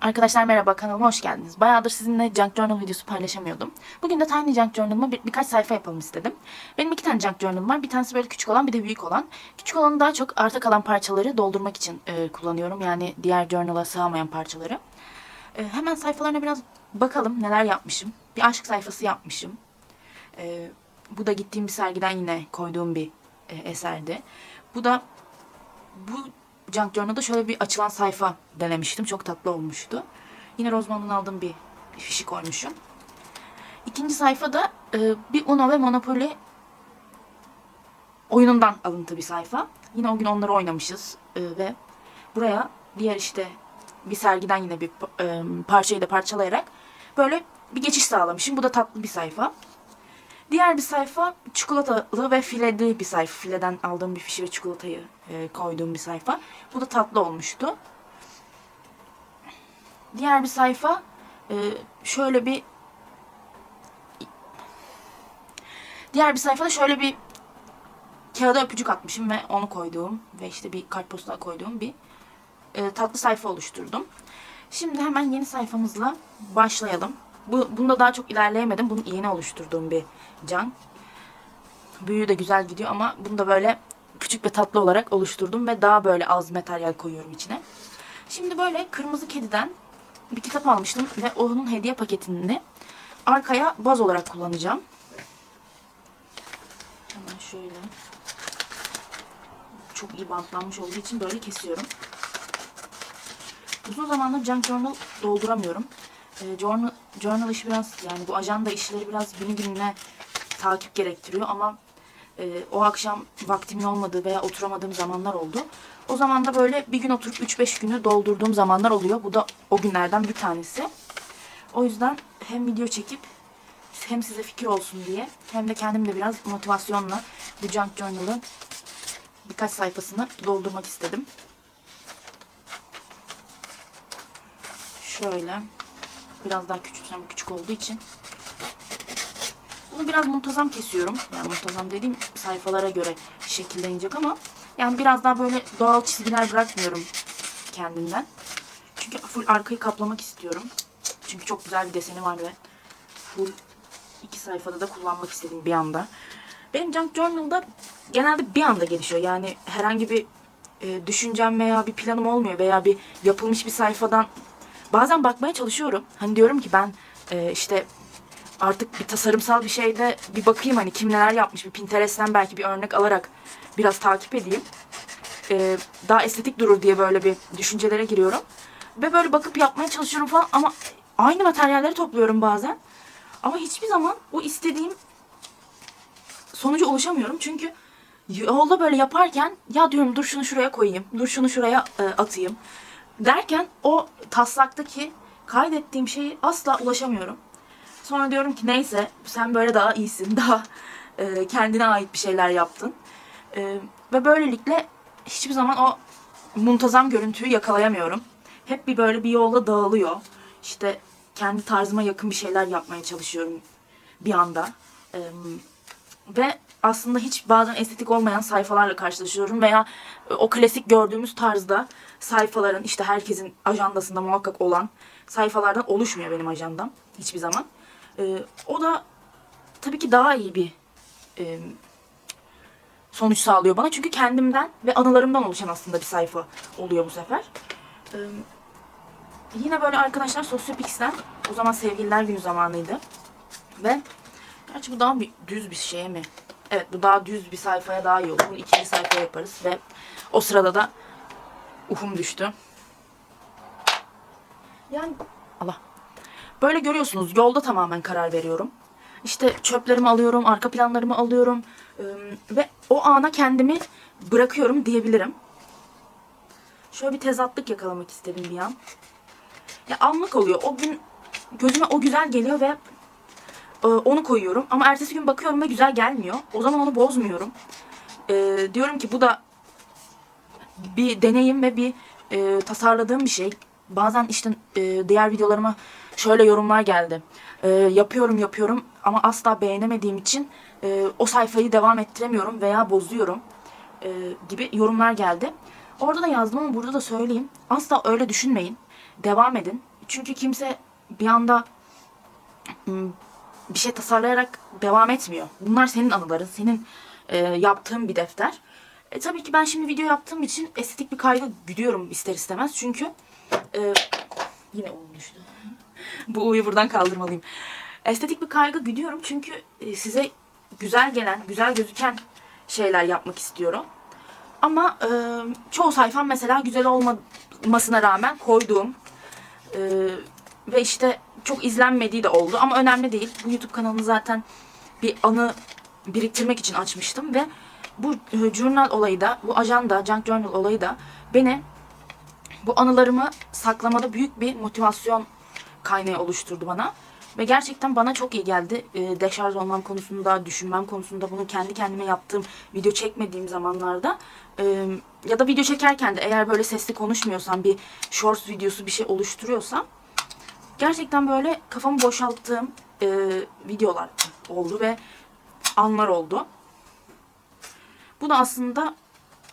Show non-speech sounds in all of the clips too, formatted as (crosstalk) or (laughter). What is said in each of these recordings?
Arkadaşlar merhaba kanalıma hoş geldiniz. Bayağıdır sizinle Junk Journal videosu paylaşamıyordum. Bugün de Tiny Junk Journal'ıma bir, birkaç sayfa yapalım istedim. Benim iki tane Junk Journal var. Bir tanesi böyle küçük olan bir de büyük olan. Küçük olanı daha çok arta kalan parçaları doldurmak için e, kullanıyorum. Yani diğer journal'a sığamayan parçaları. E, hemen sayfalarına biraz bakalım neler yapmışım. Bir aşk sayfası yapmışım. E, bu da gittiğim bir sergiden yine koyduğum bir e, eserdi. Bu da bu Junk Journal'da şöyle bir açılan sayfa denemiştim. Çok tatlı olmuştu. Yine Roseman'dan aldığım bir fişi koymuşum. İkinci sayfada e, bir Uno ve Monopoly oyunundan alıntı bir sayfa. Yine o gün onları oynamışız e, ve buraya diğer işte bir sergiden yine bir e, parçayı da parçalayarak böyle bir geçiş sağlamışım. Bu da tatlı bir sayfa. Diğer bir sayfa çikolatalı ve fileli bir sayfa. Fileden aldığım bir fişi ve çikolatayı e, koyduğum bir sayfa. Bu da tatlı olmuştu. Diğer bir sayfa e, şöyle bir Diğer bir sayfada şöyle bir kağıda öpücük atmışım ve onu koyduğum ve işte bir kartpostal koyduğum bir e, tatlı sayfa oluşturdum. Şimdi hemen yeni sayfamızla başlayalım. Bu, bunda daha çok ilerleyemedim. Bunu yeni oluşturduğum bir can. Büyüğü de güzel gidiyor ama bunu da böyle küçük ve tatlı olarak oluşturdum ve daha böyle az materyal koyuyorum içine. Şimdi böyle Kırmızı Kedi'den bir kitap almıştım ve onun hediye paketini arkaya baz olarak kullanacağım. Hemen şöyle çok iyi bantlanmış olduğu için böyle kesiyorum. Uzun zamandır junk journal dolduramıyorum. E, journal, journal işi biraz yani bu ajanda işleri biraz günü gününe takip gerektiriyor ama e, o akşam vaktimin olmadığı veya oturamadığım zamanlar oldu. O zaman da böyle bir gün oturup 3-5 günü doldurduğum zamanlar oluyor. Bu da o günlerden bir tanesi. O yüzden hem video çekip hem size fikir olsun diye hem de kendim de biraz motivasyonla bu Junk Journal'ın birkaç sayfasını doldurmak istedim. Şöyle biraz daha küçültsem küçük olduğu için bunu biraz muntazam kesiyorum. Yani muntazam dediğim sayfalara göre şekillenecek ama yani biraz daha böyle doğal çizgiler bırakmıyorum kendimden. Çünkü full arkayı kaplamak istiyorum. Çünkü çok güzel bir deseni var ve full iki sayfada da kullanmak istedim bir anda. Benim Junk Journal'da genelde bir anda gelişiyor. Yani herhangi bir e, düşüncem veya bir planım olmuyor veya bir yapılmış bir sayfadan bazen bakmaya çalışıyorum. Hani diyorum ki ben e, işte artık bir tasarımsal bir şeyde bir bakayım hani kim neler yapmış bir Pinterest'ten belki bir örnek alarak biraz takip edeyim. E, daha estetik durur diye böyle bir düşüncelere giriyorum. Ve böyle bakıp yapmaya çalışıyorum falan ama aynı materyalleri topluyorum bazen. Ama hiçbir zaman o istediğim sonuca ulaşamıyorum. Çünkü yolda böyle yaparken ya diyorum dur şunu şuraya koyayım, dur şunu şuraya e, atayım derken o taslaktaki kaydettiğim şeyi asla ulaşamıyorum. Sonra diyorum ki neyse sen böyle daha iyisin, (laughs) daha e, kendine ait bir şeyler yaptın. E, ve böylelikle hiçbir zaman o muntazam görüntüyü yakalayamıyorum. Hep bir böyle bir yolda dağılıyor. İşte kendi tarzıma yakın bir şeyler yapmaya çalışıyorum bir anda. E, ve aslında hiç bazen estetik olmayan sayfalarla karşılaşıyorum veya o klasik gördüğümüz tarzda sayfaların işte herkesin ajandasında muhakkak olan sayfalardan oluşmuyor benim ajandam hiçbir zaman. Ee, o da tabii ki daha iyi bir e, sonuç sağlıyor bana. Çünkü kendimden ve anılarımdan oluşan aslında bir sayfa oluyor bu sefer. Ee, yine böyle arkadaşlar Sosyopix'ten o zaman sevgililer günü zamanıydı. Ve gerçi bu daha bir düz bir şeye mi? Evet bu daha düz bir sayfaya daha iyi olur. Bunu ikinci sayfaya yaparız ve o sırada da uhum düştü. Yani Allah. Böyle görüyorsunuz yolda tamamen karar veriyorum. İşte çöplerimi alıyorum, arka planlarımı alıyorum Ee, ve o ana kendimi bırakıyorum diyebilirim. Şöyle bir tezatlık yakalamak istedim bir an. Ya anlık oluyor. O gün gözüme o güzel geliyor ve e, onu koyuyorum. Ama ertesi gün bakıyorum ve güzel gelmiyor. O zaman onu bozmuyorum. E, diyorum ki bu da bir deneyim ve bir e, tasarladığım bir şey. Bazen işte e, diğer videolarıma şöyle yorumlar geldi. E, yapıyorum yapıyorum ama asla beğenemediğim için e, o sayfayı devam ettiremiyorum veya bozuyorum e, gibi yorumlar geldi. Orada da yazdım ama burada da söyleyeyim. Asla öyle düşünmeyin. Devam edin. Çünkü kimse bir anda bir şey tasarlayarak devam etmiyor. Bunlar senin anıların, senin e, yaptığın bir defter. E, tabii ki ben şimdi video yaptığım için estetik bir kaygı güdüyorum ister istemez. Çünkü e, yine un düştü. (laughs) Bu uyu buradan kaldırmalıyım. Estetik bir kaygı güdüyorum çünkü e, size güzel gelen, güzel gözüken şeyler yapmak istiyorum. Ama e, çoğu sayfam mesela güzel olmamasına rağmen koyduğum e, ve işte çok izlenmediği de oldu. Ama önemli değil. Bu YouTube kanalını zaten bir anı biriktirmek için açmıştım ve bu e, journal olayı da, bu ajanda, junk journal olayı da beni bu anılarımı saklamada büyük bir motivasyon kaynağı oluşturdu bana. Ve gerçekten bana çok iyi geldi. E, deşarj olmam konusunda, düşünmem konusunda bunu kendi kendime yaptığım, video çekmediğim zamanlarda e, ya da video çekerken de eğer böyle sesli konuşmuyorsam, bir shorts videosu bir şey oluşturuyorsam gerçekten böyle kafamı boşalttığım e, videolar oldu ve anlar oldu. Bu da aslında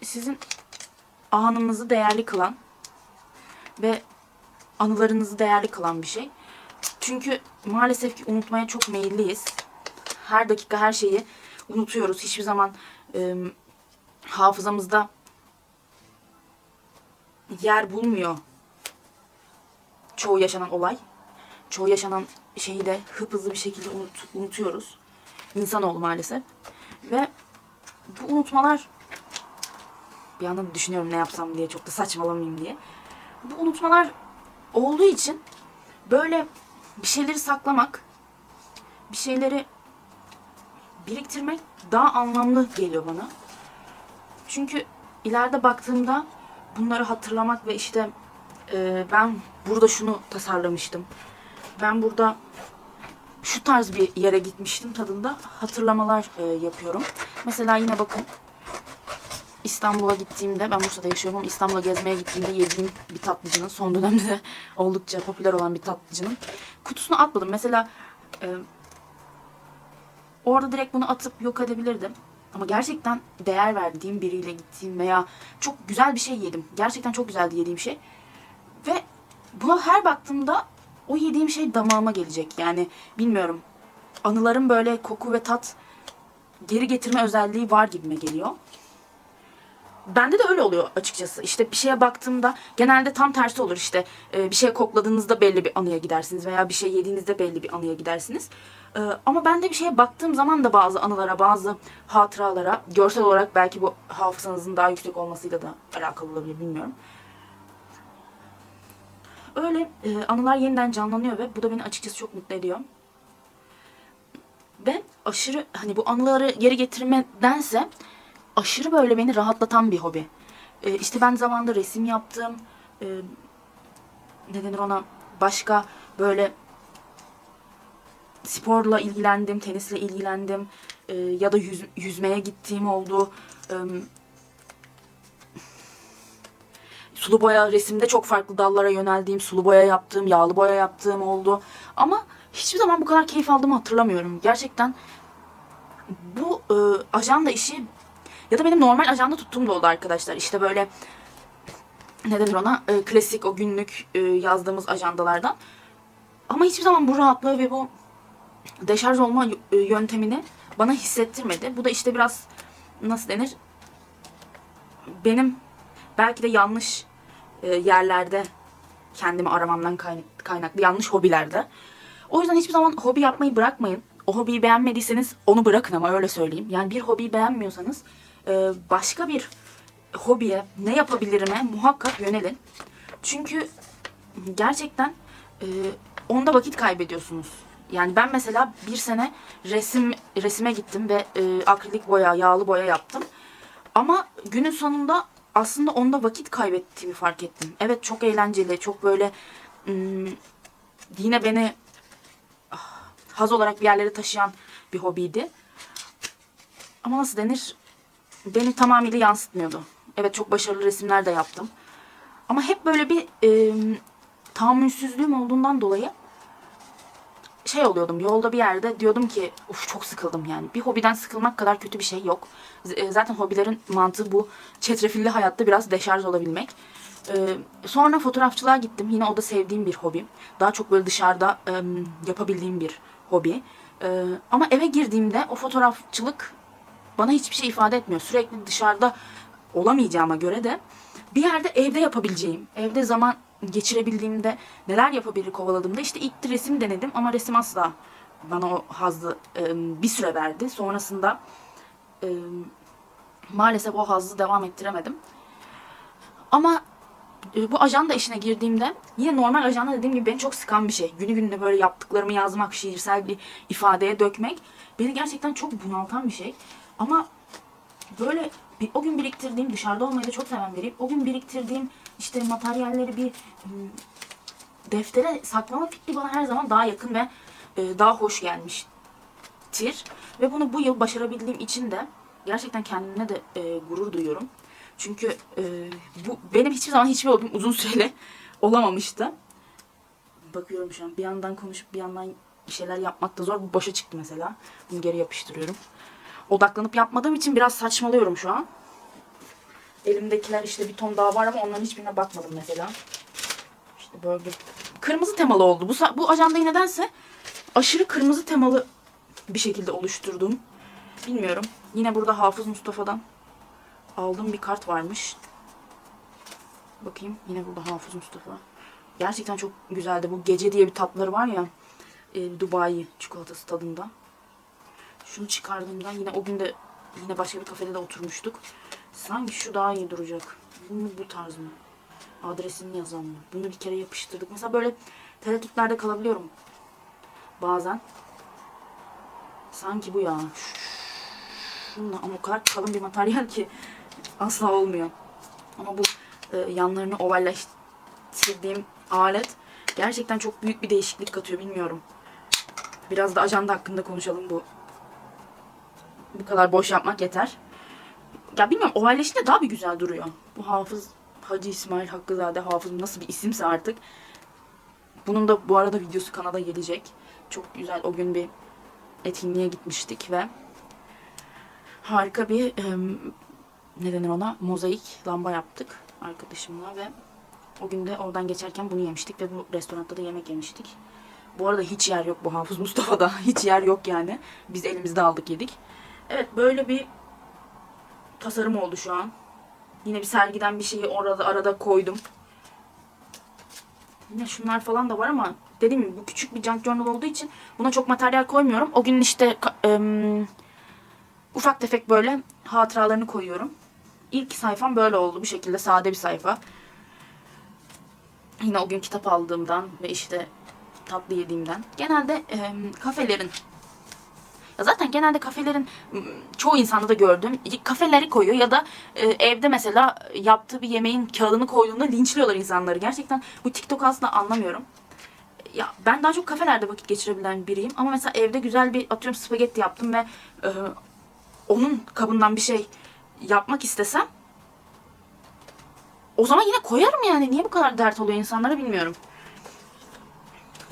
sizin anınızı değerli kılan ve anılarınızı değerli kılan bir şey. Çünkü maalesef ki unutmaya çok meyilliyiz. Her dakika her şeyi unutuyoruz. Hiçbir zaman e, hafızamızda yer bulmuyor çoğu yaşanan olay. Çoğu yaşanan şeyi de hıp hızlı bir şekilde unut, unutuyoruz. İnsanoğlu maalesef. Ve bu unutmalar bir yandan düşünüyorum ne yapsam diye çok da saçmalamayayım diye. Bu unutmalar olduğu için böyle bir şeyleri saklamak, bir şeyleri biriktirmek daha anlamlı geliyor bana. Çünkü ileride baktığımda bunları hatırlamak ve işte e, ben burada şunu tasarlamıştım. Ben burada şu tarz bir yere gitmiştim tadında hatırlamalar e, yapıyorum. Mesela yine bakın İstanbul'a gittiğimde, ben Bursa'da yaşıyorum ama İstanbul'a gezmeye gittiğimde yediğim bir tatlıcının, son dönemde (laughs) oldukça popüler olan bir tatlıcının kutusunu atmadım. Mesela e, orada direkt bunu atıp yok edebilirdim. Ama gerçekten değer verdiğim biriyle gittiğim veya çok güzel bir şey yedim. Gerçekten çok güzeldi yediğim şey. Ve buna her baktığımda o yediğim şey damağıma gelecek. Yani bilmiyorum. Anıların böyle koku ve tat geri getirme özelliği var gibime geliyor. Bende de öyle oluyor açıkçası. İşte bir şeye baktığımda genelde tam tersi olur işte. Ee, bir şey kokladığınızda belli bir anıya gidersiniz veya bir şey yediğinizde belli bir anıya gidersiniz. Ee, ama ben de bir şeye baktığım zaman da bazı anılara, bazı hatıralara, görsel olarak belki bu hafızanızın daha yüksek olmasıyla da alakalı olabilir bilmiyorum. Öyle e, anılar yeniden canlanıyor ve bu da beni açıkçası çok mutlu ediyor. Ben aşırı hani bu anıları geri getirmedense aşırı böyle beni rahatlatan bir hobi. E, işte ben zamanında resim yaptım. E, ne denir ona? Başka böyle sporla ilgilendim, tenisle ilgilendim. E, ya da yüz, yüzmeye gittiğim oldu. E, sulu boya resimde çok farklı dallara yöneldiğim, sulu boya yaptığım, yağlı boya yaptığım oldu. Ama hiçbir zaman bu kadar keyif aldığımı hatırlamıyorum. Gerçekten bu e, ajanda işi ya da benim normal ajanda tuttuğum da oldu arkadaşlar. İşte böyle ne denir ona? E, klasik o günlük e, yazdığımız ajandalardan. Ama hiçbir zaman bu rahatlığı ve bu deşarj olma e, yöntemini bana hissettirmedi. Bu da işte biraz nasıl denir? Benim belki de yanlış e, yerlerde kendimi aramamdan kaynak- kaynaklı yanlış hobilerde. O yüzden hiçbir zaman hobi yapmayı bırakmayın. O hobiyi beğenmediyseniz onu bırakın ama öyle söyleyeyim. Yani bir hobiyi beğenmiyorsanız e, başka bir hobiye ne yapabilirime muhakkak yönelin. Çünkü gerçekten e, onda vakit kaybediyorsunuz. Yani ben mesela bir sene resim resime gittim ve e, akrilik boya, yağlı boya yaptım. Ama günün sonunda aslında onda vakit kaybettiğimi fark ettim. Evet çok eğlenceli, çok böyle ım, yine beni ah, haz olarak bir yerlere taşıyan bir hobiydi. Ama nasıl denir? Beni tamamıyla yansıtmıyordu. Evet çok başarılı resimler de yaptım. Ama hep böyle bir e, tahammülsüzlüğüm olduğundan dolayı şey oluyordum yolda bir yerde diyordum ki uf çok sıkıldım yani. Bir hobiden sıkılmak kadar kötü bir şey yok. E, Zaten hobilerin mantığı bu çetrefilli hayatta biraz deşarj olabilmek. Ee, sonra fotoğrafçılığa gittim. Yine o da sevdiğim bir hobi. Daha çok böyle dışarıda yapabildiğim bir hobi. Ee, ama eve girdiğimde o fotoğrafçılık bana hiçbir şey ifade etmiyor. Sürekli dışarıda olamayacağıma göre de bir yerde evde yapabileceğim, evde zaman geçirebildiğimde neler yapabilir kovaladığımda işte ilk resim denedim ama resim asla bana o hazzı e, bir süre verdi. Sonrasında e, maalesef o hazzı devam ettiremedim. Ama e, bu ajanda işine girdiğimde yine normal ajanda dediğim gibi beni çok sıkan bir şey. Günü gününe böyle yaptıklarımı yazmak, şiirsel bir ifadeye dökmek beni gerçekten çok bunaltan bir şey. Ama böyle bir, o gün biriktirdiğim, dışarıda olmayı da çok seven biriyim. O gün biriktirdiğim işte materyalleri bir ım, deftere saklama fikri bana her zaman daha yakın ve e, daha hoş gelmiştir. Ve bunu bu yıl başarabildiğim için de gerçekten kendimle de e, gurur duyuyorum. Çünkü e, bu benim hiçbir zaman hiçbir hobim uzun süreli (laughs) olamamıştı. Bakıyorum şu an bir yandan konuşup bir yandan bir şeyler yapmak da zor. Bu boşa çıktı mesela. Bunu geri yapıştırıyorum. Odaklanıp yapmadığım için biraz saçmalıyorum şu an. Elimdekiler işte bir ton daha var ama onların hiçbirine bakmadım mesela. İşte böyle kırmızı temalı oldu. Bu, bu ajandayı nedense aşırı kırmızı temalı bir şekilde oluşturdum. Bilmiyorum. Yine burada Hafız Mustafa'dan aldığım bir kart varmış. Bakayım yine burada Hafız Mustafa. Gerçekten çok güzeldi. Bu gece diye bir tatları var ya. E, Dubai çikolatası tadında. Şunu çıkardığımdan yine o gün de yine başka bir kafede de oturmuştuk. Sanki şu daha iyi duracak. Bu mu bu tarz mı? Adresini yazan mı? Bunu bir kere yapıştırdık. Mesela böyle tereddütlerde kalabiliyorum. Bazen. Sanki bu ya. Şunla ama o kadar kalın bir materyal ki (laughs) asla olmuyor. Ama bu e, yanlarını ovalleştirdiğim alet gerçekten çok büyük bir değişiklik katıyor bilmiyorum. Biraz da ajanda hakkında konuşalım bu. Bu kadar boş yapmak yeter. Ya bilmiyorum ovalleşince daha bir güzel duruyor. Bu Hafız Hacı İsmail Hakkızade Hafız nasıl bir isimse artık. Bunun da bu arada videosu kanala gelecek. Çok güzel o gün bir etkinliğe gitmiştik ve harika bir em, ne denir ona mozaik lamba yaptık arkadaşımla ve o gün de oradan geçerken bunu yemiştik ve bu restoranda da yemek yemiştik. Bu arada hiç yer yok bu Hafız Mustafa'da. (laughs) Hiç yer yok yani. Biz elimizde aldık yedik. Evet böyle bir tasarım oldu şu an. Yine bir sergiden bir şeyi orada arada koydum. Yine şunlar falan da var ama dediğim gibi bu küçük bir junk journal olduğu için buna çok materyal koymuyorum. O gün işte em, ufak tefek böyle hatıralarını koyuyorum. İlk sayfam böyle oldu. Bu şekilde sade bir sayfa. Yine o gün kitap aldığımdan ve işte tatlı yediğimden. Genelde em, kafelerin zaten genelde kafelerin çoğu insanda da gördüğüm kafeleri koyuyor ya da e, evde mesela yaptığı bir yemeğin kağıdını koyduğunda linçliyorlar insanları. Gerçekten bu TikTok aslında anlamıyorum. Ya ben daha çok kafelerde vakit geçirebilen biriyim ama mesela evde güzel bir atıyorum spagetti yaptım ve e, onun kabından bir şey yapmak istesem o zaman yine koyarım yani. Niye bu kadar dert oluyor insanlara bilmiyorum.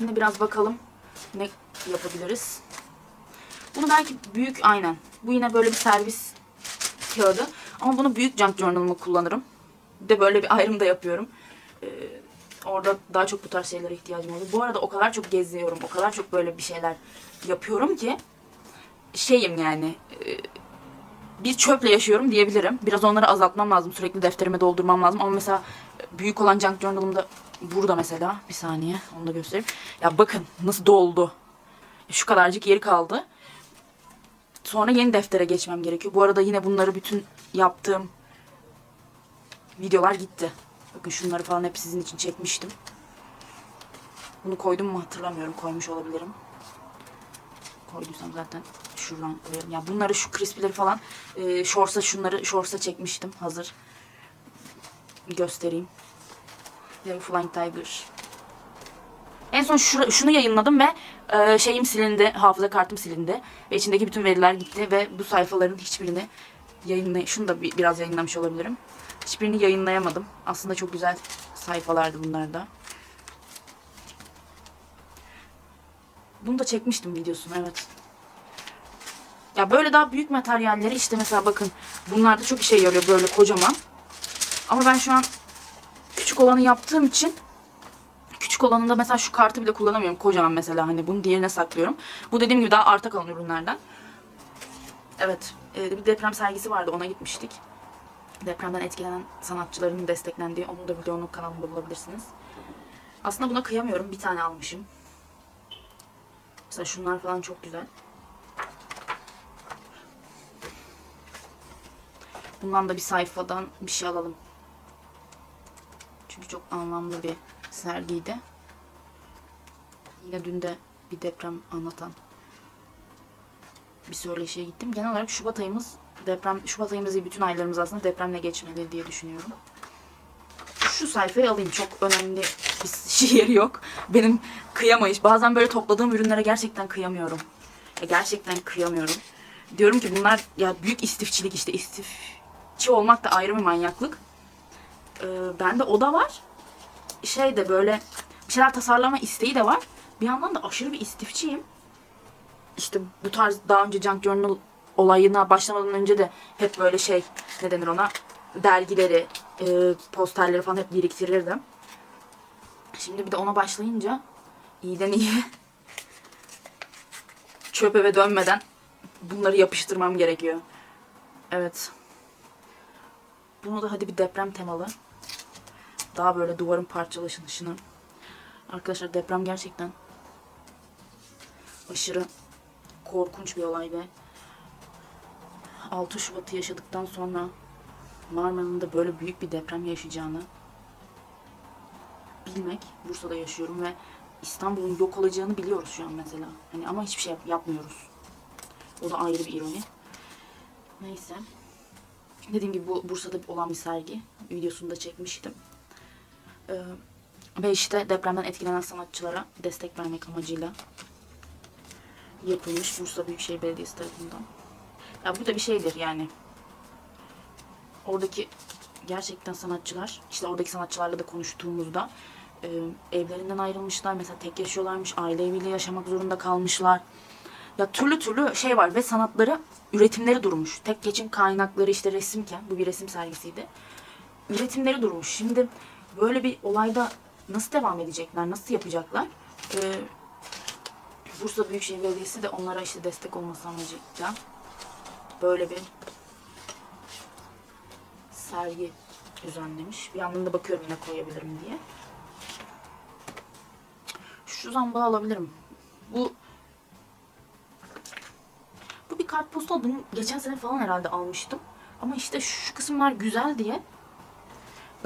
Yine biraz bakalım ne yapabiliriz. Bunu belki büyük aynen. Bu yine böyle bir servis kağıdı. Ama bunu büyük junk journal'ımı kullanırım. Bir de böyle bir ayrım da yapıyorum. Ee, orada daha çok bu tarz şeylere ihtiyacım oluyor. Bu arada o kadar çok geziyorum. O kadar çok böyle bir şeyler yapıyorum ki şeyim yani e, bir çöple yaşıyorum diyebilirim. Biraz onları azaltmam lazım. Sürekli defterime doldurmam lazım. Ama mesela büyük olan junk journal'ım da burada mesela. Bir saniye onu da göstereyim. Ya bakın nasıl doldu. Şu kadarcık yeri kaldı. Sonra yeni deftere geçmem gerekiyor. Bu arada yine bunları bütün yaptığım videolar gitti. Bakın şunları falan hep sizin için çekmiştim. Bunu koydum mu hatırlamıyorum. Koymuş olabilirim. Koyduysam zaten şuradan koyarım. Ya bunları şu crispy'leri falan e, shorts'a şunları shorts'a çekmiştim. Hazır. Göstereyim. Ve Flying Tiger. En son şura- şunu yayınladım ve e, şeyim silindi, hafıza kartım silindi ve içindeki bütün veriler gitti ve bu sayfaların hiçbirini yayınlay şunu da bir, biraz yayınlamış olabilirim. Hiçbirini yayınlayamadım. Aslında çok güzel sayfalardı bunlar da. Bunu da çekmiştim videosunu evet. Ya böyle daha büyük materyalleri işte mesela bakın bunlar da çok işe yarıyor böyle kocaman. Ama ben şu an küçük olanı yaptığım için küçük olanında mesela şu kartı bile kullanamıyorum. Kocaman mesela hani bunu diğerine saklıyorum. Bu dediğim gibi daha arta kalan ürünlerden. Evet. e, bir deprem sergisi vardı. Ona gitmiştik. Depremden etkilenen sanatçıların desteklendiği. Onu da videonun kanalında bulabilirsiniz. Aslında buna kıyamıyorum. Bir tane almışım. Mesela şunlar falan çok güzel. Bundan da bir sayfadan bir şey alalım. Çünkü çok anlamlı bir sergiydi. Yine dün de bir deprem anlatan bir söyleşiye gittim. Genel olarak Şubat ayımız deprem Şubat ayımız değil bütün aylarımız aslında depremle geçmeli diye düşünüyorum. Şu sayfayı alayım. Çok önemli bir (laughs) şiir yok. Benim kıyamayış. Bazen böyle topladığım ürünlere gerçekten kıyamıyorum. Ya gerçekten kıyamıyorum. Diyorum ki bunlar ya büyük istifçilik işte istifçi olmak da ayrı bir manyaklık. Ee, bende o da var. Şey de böyle bir şeyler tasarlama isteği de var. Bir yandan da aşırı bir istifçiyim. İşte bu tarz daha önce Junk Journal olayına başlamadan önce de hep böyle şey ne denir ona dergileri, e, posterleri falan hep biriktirirdim. Şimdi bir de ona başlayınca iyiden iyi (laughs) çöp eve dönmeden bunları yapıştırmam gerekiyor. Evet. Bunu da hadi bir deprem temalı. Daha böyle duvarın parçalaşışını. Arkadaşlar deprem gerçekten aşırı korkunç bir olay ve 6 Şubat'ı yaşadıktan sonra Marmara'nın da böyle büyük bir deprem yaşayacağını bilmek. Bursa'da yaşıyorum ve İstanbul'un yok olacağını biliyoruz şu an mesela. Hani ama hiçbir şey yap- yapmıyoruz. O da ayrı bir ironi. Neyse. Dediğim gibi bu Bursa'da olan bir sergi. Videosunu da çekmiştim. Ee, ve işte depremden etkilenen sanatçılara destek vermek amacıyla yapılmış Bursa Büyükşehir Belediyesi tarafından. Ya bu da bir şeydir yani. Oradaki gerçekten sanatçılar, işte oradaki sanatçılarla da konuştuğumuzda e, evlerinden ayrılmışlar. Mesela tek yaşıyorlarmış, aile eviyle yaşamak zorunda kalmışlar. Ya türlü türlü şey var ve sanatları, üretimleri durmuş. Tek geçim kaynakları işte resimken, bu bir resim sergisiydi. Üretimleri durmuş. Şimdi böyle bir olayda nasıl devam edecekler, nasıl yapacaklar? Ee, Bursa Büyükşehir Belediyesi de onlara işte destek olması amacıyla böyle bir sergi düzenlemiş. Bir yandan da bakıyorum ne koyabilirim diye. Şu zambağı alabilirim. Bu bu bir kartpostal. Bunu geçen sene falan herhalde almıştım. Ama işte şu kısımlar güzel diye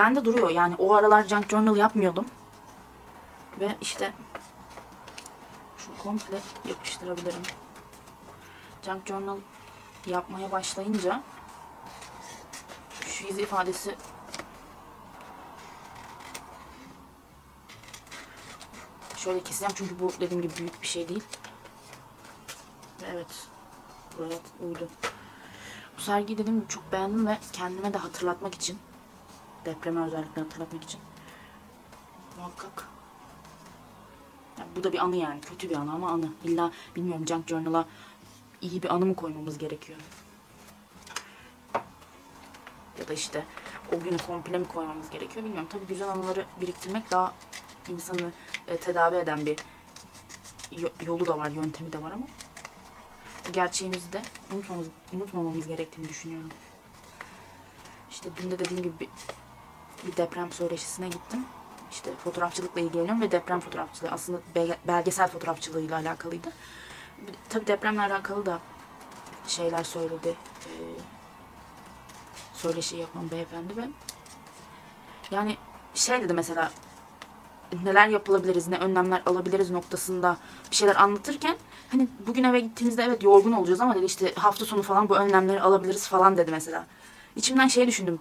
bende duruyor. Yani o aralar junk journal yapmıyordum. Ve işte şu komple yapıştırabilirim. Junk journal yapmaya başlayınca şu yüz ifadesi şöyle keseceğim çünkü bu dediğim gibi büyük bir şey değil. Ve Evet. Buraya uydu. Bu sergiyi dediğim gibi çok beğendim ve kendime de hatırlatmak için depreme özellikle hatırlatmak için muhakkak ya bu da bir anı yani. Kötü bir anı ama anı. İlla bilmiyorum Junk Journal'a iyi bir anı mı koymamız gerekiyor? Ya da işte o günü komple mi koymamız gerekiyor bilmiyorum. Tabii güzel anıları biriktirmek daha insanı e, tedavi eden bir yo- yolu da var, yöntemi de var ama gerçeğimizi de unutmamamız, unutmamamız gerektiğini düşünüyorum. İşte dün de dediğim gibi bir, deprem söyleşisine gittim. İşte fotoğrafçılıkla ilgileniyorum ve deprem fotoğrafçılığı aslında belge- belgesel fotoğrafçılığıyla alakalıydı. Tabii depremle alakalı da şeyler söyledi. Ee, söyleşi yapan beyefendi ve yani şey dedi mesela neler yapılabiliriz, ne önlemler alabiliriz noktasında bir şeyler anlatırken hani bugün eve gittiğimizde evet yorgun olacağız ama dedi işte hafta sonu falan bu önlemleri alabiliriz falan dedi mesela. İçimden şey düşündüm.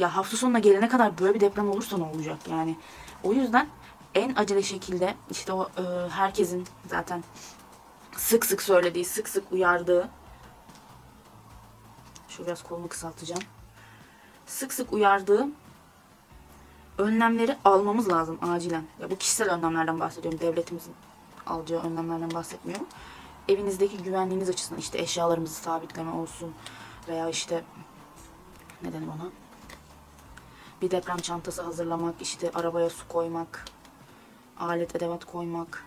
Ya hafta sonuna gelene kadar böyle bir deprem olursa ne olacak yani. O yüzden en acele şekilde işte o e, herkesin zaten sık sık söylediği, sık sık uyardığı şu biraz kolumu kısaltacağım. Sık sık uyardığı önlemleri almamız lazım acilen. Ya bu kişisel önlemlerden bahsediyorum. Devletimizin alacağı önlemlerden bahsetmiyorum. Evinizdeki güvenliğiniz açısından işte eşyalarımızı sabitleme olsun veya işte ne denir ona? Bir deprem çantası hazırlamak, işte arabaya su koymak, alet edevat koymak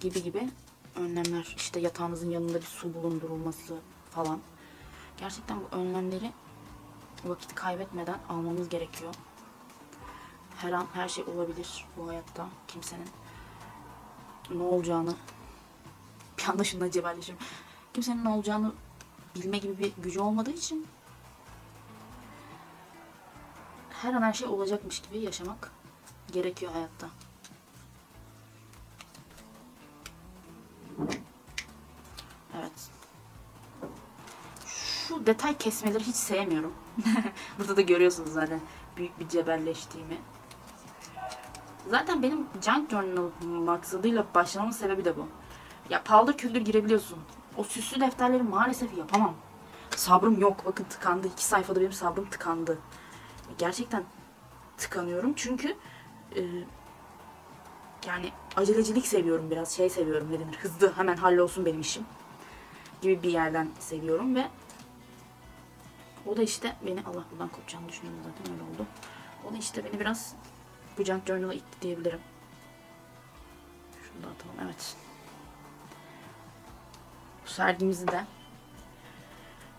gibi gibi önlemler. İşte yatağınızın yanında bir su bulundurulması falan. Gerçekten bu önlemleri vakit kaybetmeden almamız gerekiyor. Her an her şey olabilir bu hayatta. Kimsenin ne olacağını (laughs) bir anda şundan cebelleşiyorum. Kimsenin ne olacağını bilme gibi bir gücü olmadığı için her an her şey olacakmış gibi yaşamak gerekiyor hayatta. Evet. Şu detay kesmeleri hiç sevmiyorum. (laughs) Burada da görüyorsunuz zaten büyük bir cebelleştiğimi. Zaten benim Junk Journal maksadıyla başlamamın sebebi de bu. Ya palda küldür girebiliyorsun. O süslü defterleri maalesef yapamam. Sabrım yok. Bakın tıkandı. İki sayfada benim sabrım tıkandı. Gerçekten tıkanıyorum çünkü e, yani acelecilik seviyorum biraz. Şey seviyorum ne denir. Hızlı hemen hallolsun benim işim. Gibi bir yerden seviyorum ve o da işte beni Allah buradan kopacağını düşünüyorum zaten öyle oldu. O da işte beni biraz bu Junk Journal'a itti diyebilirim. Şunu da atalım. Evet. Bu sergimizi de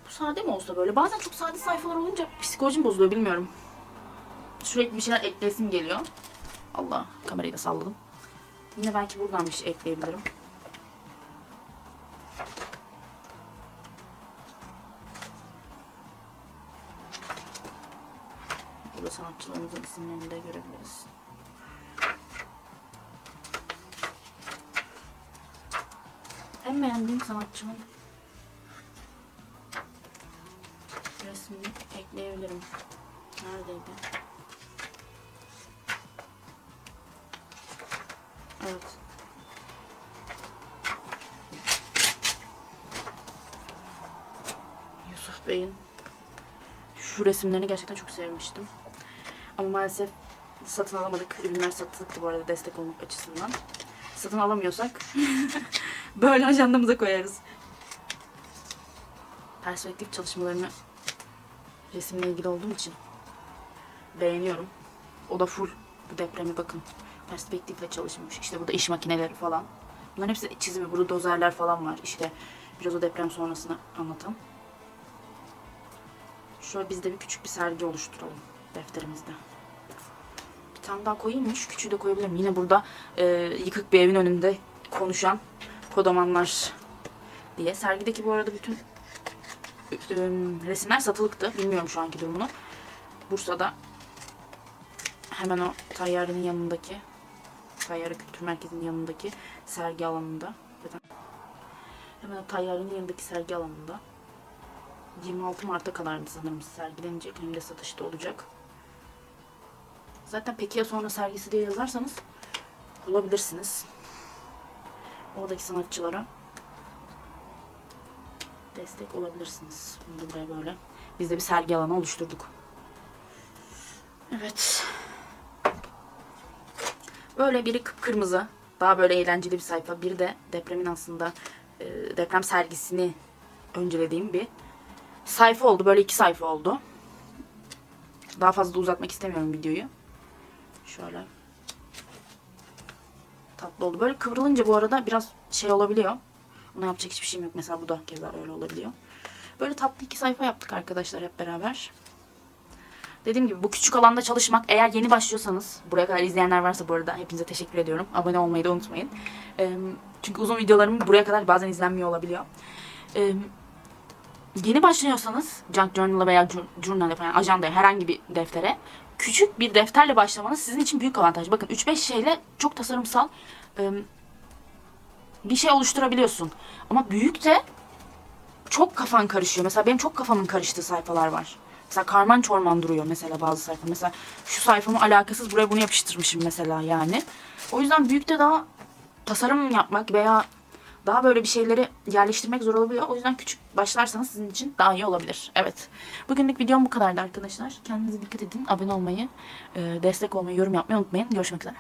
bu sade mi olsa böyle? Bazen çok sade sayfalar olunca psikolojim bozuluyor bilmiyorum. Sürekli bir şeyler eklesim geliyor. Allah kamerayı da salladım. Yine belki buradan bir şey ekleyebilirim. Burada sanatçılarımızın isimlerini de görebiliriz. En beğendiğim sanatçımın resmini ekleyebilirim. Neredeydi? Evet. Yusuf Bey'in şu resimlerini gerçekten çok sevmiştim. Ama maalesef satın alamadık. Ürünler satılıktı bu arada destek olmak açısından. Satın alamıyorsak (laughs) böyle ajandamıza koyarız. Perspektif çalışmalarını resimle ilgili olduğum için beğeniyorum. O da full bu depremi bakın. Perspektifle çalışılmış. İşte burada iş makineleri falan. Bunların hepsi çizimi. Burada dozerler falan var. İşte biraz o deprem sonrasını anlatan. Şöyle biz de bir küçük bir sergi oluşturalım defterimizde. Bir tane daha koyayım mı? Şu küçüğü de koyabilirim. Yine burada e, yıkık bir evin önünde konuşan kodamanlar diye. Sergideki bu arada bütün resimler satılıktı. Bilmiyorum şu anki durumunu. Bursa'da hemen o Tayyarı'nın yanındaki Tayyarı Kültür Merkezi'nin yanındaki sergi alanında hemen o Tayyarı'nın yanındaki sergi alanında 26 Mart'a kadardı sanırım sergilenecek. Hem de satışta olacak. Zaten peki ya sonra sergisi diye yazarsanız bulabilirsiniz. Oradaki sanatçılara destek olabilirsiniz. Buraya böyle. Biz de bir sergi alanı oluşturduk. Evet. Böyle biri kıpkırmızı. Daha böyle eğlenceli bir sayfa. Bir de depremin aslında e, deprem sergisini öncelediğim bir sayfa oldu. Böyle iki sayfa oldu. Daha fazla uzatmak istemiyorum videoyu. Şöyle. Tatlı oldu. Böyle kıvrılınca bu arada biraz şey olabiliyor. Ona yapacak hiçbir şeyim yok. Mesela bu da keza öyle olabiliyor. Böyle tatlı iki sayfa yaptık arkadaşlar hep beraber. Dediğim gibi bu küçük alanda çalışmak eğer yeni başlıyorsanız buraya kadar izleyenler varsa bu arada hepinize teşekkür ediyorum. Abone olmayı da unutmayın. Çünkü uzun videolarım buraya kadar bazen izlenmiyor olabiliyor. Yeni başlıyorsanız Junk Journal'a veya Journal'a falan ajandaya herhangi bir deftere küçük bir defterle başlamanız sizin için büyük avantaj. Bakın 3-5 şeyle çok tasarımsal bir şey oluşturabiliyorsun. Ama büyük de çok kafan karışıyor. Mesela benim çok kafamın karıştığı sayfalar var. Mesela karman çorman duruyor mesela bazı sayfa. Mesela şu sayfamı alakasız buraya bunu yapıştırmışım mesela yani. O yüzden büyükte daha tasarım yapmak veya daha böyle bir şeyleri yerleştirmek zor olabiliyor. O yüzden küçük başlarsanız sizin için daha iyi olabilir. Evet. Bugünlük videom bu kadardı arkadaşlar. Kendinize dikkat edin. Abone olmayı, destek olmayı, yorum yapmayı unutmayın. Görüşmek üzere.